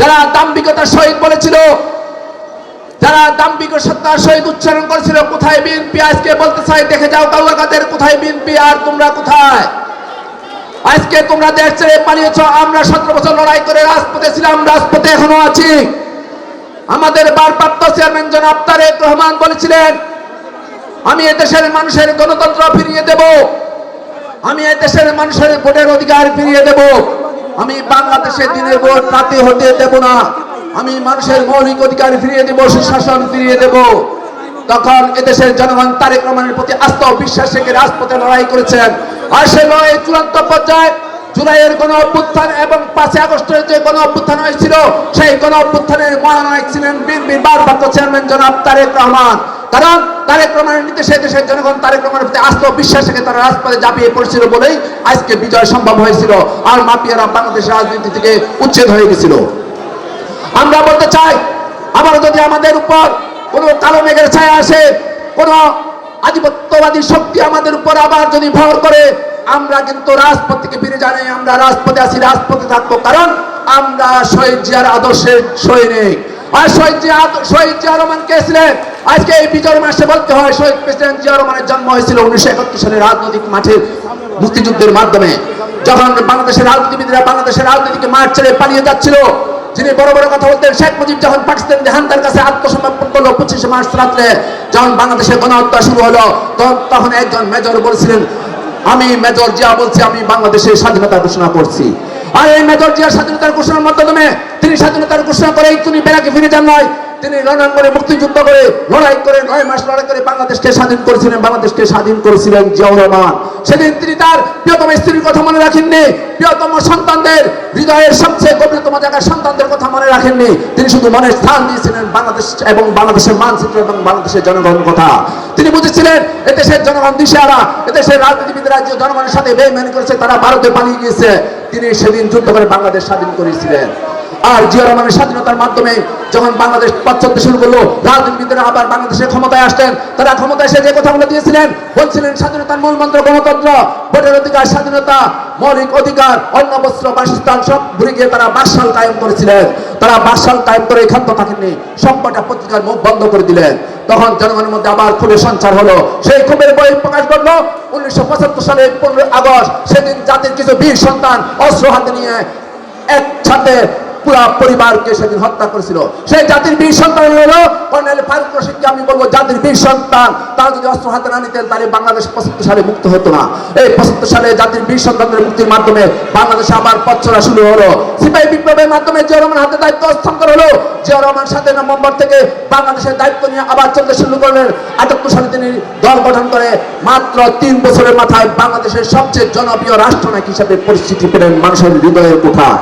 যারা দাম্ভিকতার সহিত বলেছিল, যারা দাম্ভিক সত্তার সহিত উচ্চারণ করেছিল, কোথায় বিএনপি আজকে বলতে চাই দেখে যাও কাউকাদের কোথায় বিএনপি আর তোমরা কোথায়? আজকে তোমরা দেশ ছেড়ে পালিয়েছ, আমরা সতেরো বছর লড়াই করে রাজপথে ছিলাম, রাজপথে এখনও আছি। আমাদের ভারপ্রাপ্ত চেয়ারম্যান জনাব তারেক রহমান বলেছিলেন, আমি এদেশের মানুষের গণতন্ত্র ফিরিয়ে দেব। আমি এদেশের মানুষের ভোটের অধিকার ফিরিয়ে দেব। আমি বাংলাদেশে দিনের ভোট রাতে হতে দেব না। আমি মানুষের মৌলিক অধিকার ফিরিয়ে দেব, সুশাসন ফিরিয়ে দেব। তখন এদেশের জনগণ তারেক রহমানের প্রতি আস্থা ও বিশ্বাস রেখে রাজপথে লড়াই করেছেন। আর সে লড়াই চূড়ান্ত পর্যায়ে জুলাইয়ের গণ অভ্যুত্থান এবং পাঁচই আগস্টের যে গণ অভ্যুত্থান হয়েছিল, সেই গণ অভ্যুত্থানের মহানায়ক ছিলেন বিএনপির ভারপ্রাপ্ত চেয়ারম্যান জনাব তারেক রহমান। কারণ তারেক রহমানের নির্দেশে দেশের জনগণ তারেক রহমানের প্রতি আস্থা বিশ্বাস রেখে তারা রাজপথে ঝাঁপিয়ে পড়েছিল বলেই আজকে বিজয় সম্ভব হয়েছিল। আর মাফিয়ারা বাংলাদেশের রাজনীতি থেকে উচ্ছেদ হয়ে গেছিল। আমরা বলতে চাই আবার যদি আমাদের উপর কোনো কালো মেঘের ছায়া আসে, কোনো আধিপত্যবাদী শক্তি আমাদের উপর আবার যদি ভর করে, আমরা কিন্তু রাজপথ থেকে ফিরে জানি আমরা রাজপথে আছি, রাজপথে থাকব। কারণ আমরা শহীদ জিয়ার আদর্শের সৈনিক। আর শহীদ জিয়া শহীদ জিয়া রহমান কে ছিলেন? আজকে এই বিজয় মাসে বলতে হয়, শহীদ প্রেসিডেন্ট জিয়া রহমানের জন্ম হয়েছিল উনিশশো একাত্তর সালে রাজনৈতিক মাঠের মুক্তিযুদ্ধের মাধ্যমে। যখন বাংলাদেশের রাজনীতিবিদরা বাংলাদেশের রাজনীতিকে মাঠ ছেড়ে পালিয়ে যাচ্ছিল, যিনি বড় বড় কথা বলতেন, শেখ মুজিব যখন পাকিস্তান জাহানদার কাছে আত্মসমর্পণ করল পঁচিশে মার্চ রাত্রে, যখন বাংলাদেশে গণহত্যা শুরু হলো, তখন একজন মেজর বলছিলেন, আমি মেজর জিয়া বলছি, আমি বাংলাদেশের স্বাধীনতা ঘোষণা করছি। আর এই মেজর জিয়া স্বাধীনতার ঘোষণার মাধ্যমে তিনি স্বাধীনতার ঘোষণা করে তিনি বেড়াকে ফিরে যান নয় তিনি করে মুক্তিযুদ্ধ করে, লড়াই করে, নয় মাস লড়াই করে বাংলাদেশকে স্বাধীন করেছিলেন, বাংলাদেশকে স্বাধীন করেছিলেন জিয়াউর রহমান। সেদিন তিনি তার প্রিয়তম স্ত্রীর কথা মনে রাখেননি, প্রিয়তম সন্তানদের হৃদয়ের সবচেয়ে গভীরতম জায়গায় সন্তানদের কথা মনে রাখেননি। তিনি শুধু মনের স্থান দিয়েছিলেন বাংলাদেশ এবং বাংলাদেশের মানচিত্র এবং বাংলাদেশের জনগণ কথা। তিনি বুঝেছিলেন, এদেশের জনগণ দিশেহারা, এদেশের রাজনীতিবিদরা যে জনগণের সাথে বেইমানি করেছে, তারা ভারতে পালিয়ে গিয়েছে। তিনি সেদিন যুদ্ধ করে বাংলাদেশ স্বাধীন করেছিলেন। আর জিয়া রহমানের স্বাধীনতার মাধ্যমে যখন বাংলাদেশ পথ শুরু করল, রাজনীতিবিদরা আবার বাংলাদেশের ক্ষমতায় আসলেন। তারা ক্ষমতায় এসে যে কথাগুলো দিয়েছিলেন, বলছিলেন, স্বাধীনতার মূল মন্ত্র গণতন্ত্র, ভোটের অধিকার, স্বাধীনতা, মৌলিক অধিকার, অন্ন, বস্ত্র, বাসস্থান, সব ভুলে গিয়ে তারা বাসাল কায়েম করেছিলেন। তারা বাসাল কায়েম করে ক্ষান্ত থাকেননি, সবকটা পত্রিকার মুখ বন্ধ করে দিলেন। তখন জনগণের মধ্যে আবার ক্ষোভের সঞ্চার হলো। সেই ক্ষোভের বই করল উনিশশো পঁচাত্তর সালে পনেরোই আগস্ট সেদিন জাতির কিছু বীর সন্তান অস্ত্র হাতে নিয়ে একসাথে পুরা পরিবারকে সেদিন হত্যা করেছিল। সেই জাতির বীর সন্তান হলো কর্নেল ফারুক রশিদকে আমি বলব, জাতির বীর সন্তান। তারা যদি অস্ত্র হাতে না নিতেন, তাহলে বাংলাদেশ পঁচাত্তর সালে মুক্ত হতো না। এই পঁচাত্তর সালে জাতির বীর সন্তানদের মুক্তির মাধ্যমে বাংলাদেশে আবার পথ শুরু হলো। সিপাহী বিপ্লবের মাধ্যমে জিয়া রহমান হাতে দায়িত্ব হস্তান্তর হলো। জিয়া রহমান সাথে নভেম্বর থেকে বাংলাদেশের দায়িত্ব নিয়ে আবার চলতে শুরু করলেন। আটাত্তর সালে তিনি দল গঠন করে মাত্র তিন বছরের মাথায় বাংলাদেশের সবচেয়ে জনপ্রিয় রাষ্ট্রনায়ক হিসাবে পরিচিতি পেলেন মানুষের হৃদয়ের কোঠায়।